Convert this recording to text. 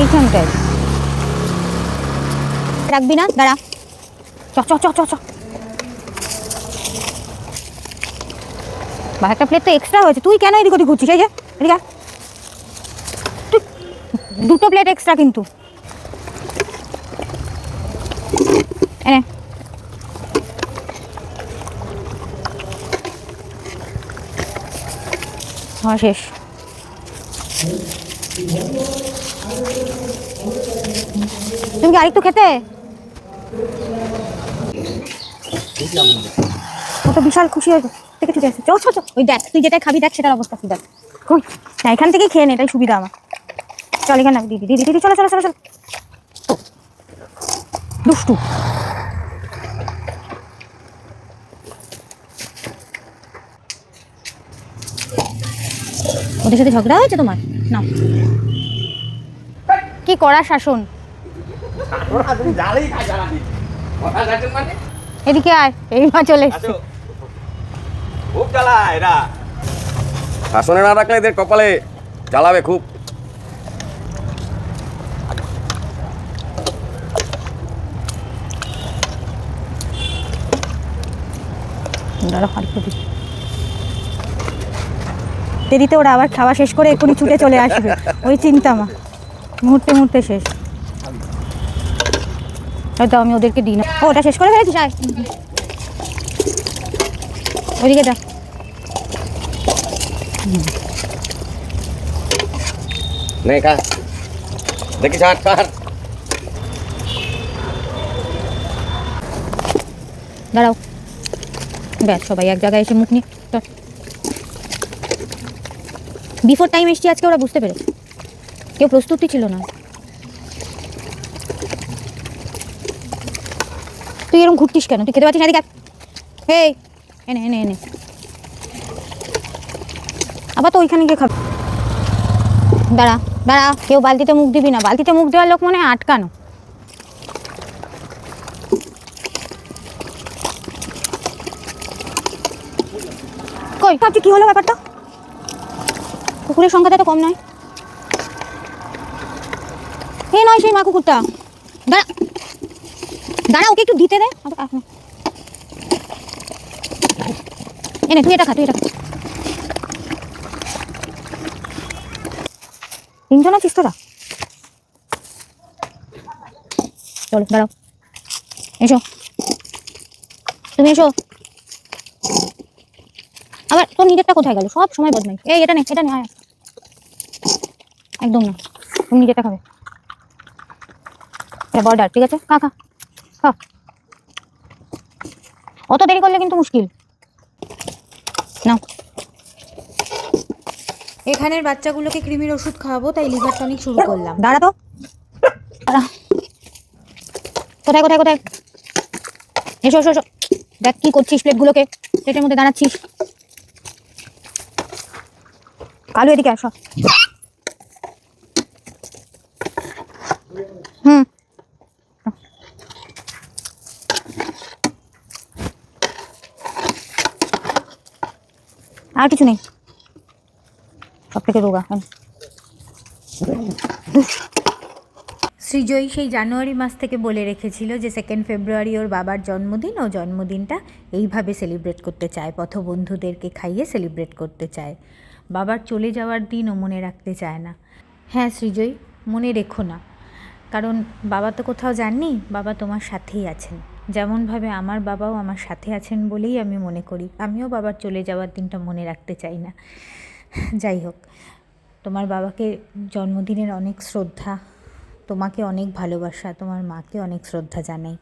এইখানটায়। রাখবি না? দাঁড়া। চ চ চ চ চ। বা একটা প্লেট তো এক্সট্রা হয়েছে। তুই কেন এদিক ওদিক ঘুরছিস? এই যে, এদিকে দুটো প্লেট এক্সট্রা কিন্তু। এনে হ্যাঁ শেষ। তুমি কি আরেকটু খেতে ও তো বিশাল খুশি হয়েছে। ঠিক আছে চল চল চল। ওই দেখ, তুই যেটা খাবি, দেখ, সেটার অবস্থা তুই দেখ। কই? না এখান থেকেই খেয়ে নে সুবিধা আমার। চল, এখানে দিদি দিদি দিদি, চলো চলো চলো চলো। দুষ্টু। ওদের সাথে ঝগড়া হয়েছে তোমার? না কি করা শাসন? এদিকে আয় এই মা চলে এসছে। খুব এরা। শাসনে না রাখলে এদের কপালে জ্বালাবে খুব। দেরিতে ওরা আবার খাওয়া শেষ করে এক্ষুনি ছুটে চলে আসবে। ওই চিন্তা মা মুহূর্তে মুহূর্তে শেষ। হয়তো আমি ওদেরকে দিই না। ও ওটা শেষ করে ফেলেছিস? আয়। ওদিকে যা। দাঁড়াও। ব্যাস সবাই এক জায়গায় এসে মুখ নিয়ে বিফোর টাইম এসছি আজকে ওরা বুঝতে পেরেছে। কেউ প্রস্তুতি ছিল না। তুই এরকম ঘুরতিস কেন? তুই খেতে পারছিস না এই এনে এনে এনে। আবার তো ওইখানে গিয়ে খাবে। দাঁড়া দাঁড়া, কেউ বালতিতে মুখ দিবি না। বালতিতে মুখ দেওয়ার লোক মনে আটকানো। কই? ভাবছি কি হলো ব্যাপারটা? কুকুরের সংখ্যাটা তো কম নয়। এ নয় সেই মা কুকুরটা। দাঁড়া। দাঁড়া, ওকে একটু দিতে দে। এনে, তুই এটা খা, তুই এটা খা। তিনজন আছিস তোরা? চলো, দাঁড়াও। এসো। তুমি এসো। আবার তোর নিজেরটা কোথায় গেল? সব সময় বদমাই এই, এটা নে এটা নে, আয়। একদম না। তুমি নিজেরটা খাবে। এটা বর্ডার, ঠিক আছে? খা খা। অত দেরি করলে কিন্তু মুশকিল। নাও। এখানের বাচ্চাগুলোকে কৃমির ওষুধ খাওয়াবো তাই লিভার টনিক শুরু করলাম। দাঁড়া তো। কোথায় কোথায় কোথায়? এসো এসো এসো। দেখ কি করছিস প্লেটগুলোকে। প্লেটের মধ্যে দাঁড়াচ্ছিস। কালু এদিকে আসো হুম। আর কিছু নেই। সব থেকে রোগা সৃজয়ী সেই জানুয়ারি মাস থেকে বলে রেখেছিল যে সেকেন্ড ফেব্রুয়ারি ওর বাবার জন্মদিন ও জন্মদিনটা এইভাবে সেলিব্রেট করতে চায়, পথবন্ধুদেরকে খাইয়ে সেলিব্রেট করতে চায়। বাবার চলে যাওয়ার দিন ও মনে রাখতে চায় না। হ্যাঁ শ্রীজয়ী, মনে রেখো না। কারণ বাবা তো কোথাও যাননি, বাবা তোমার সাথেই আছেন। যেমনভাবে আমার বাবাও আমার সাথে আছেন বলেই আমি মনে করি। আমিও বাবার চলে যাওয়ার দিনটা মনে রাখতে চাই না। যাই হোক, তোমার বাবাকে জন্মদিনের অনেক শ্রদ্ধা, তোমাকে অনেক ভালোবাসা, তোমার মাকে অনেক শ্রদ্ধা জানাই।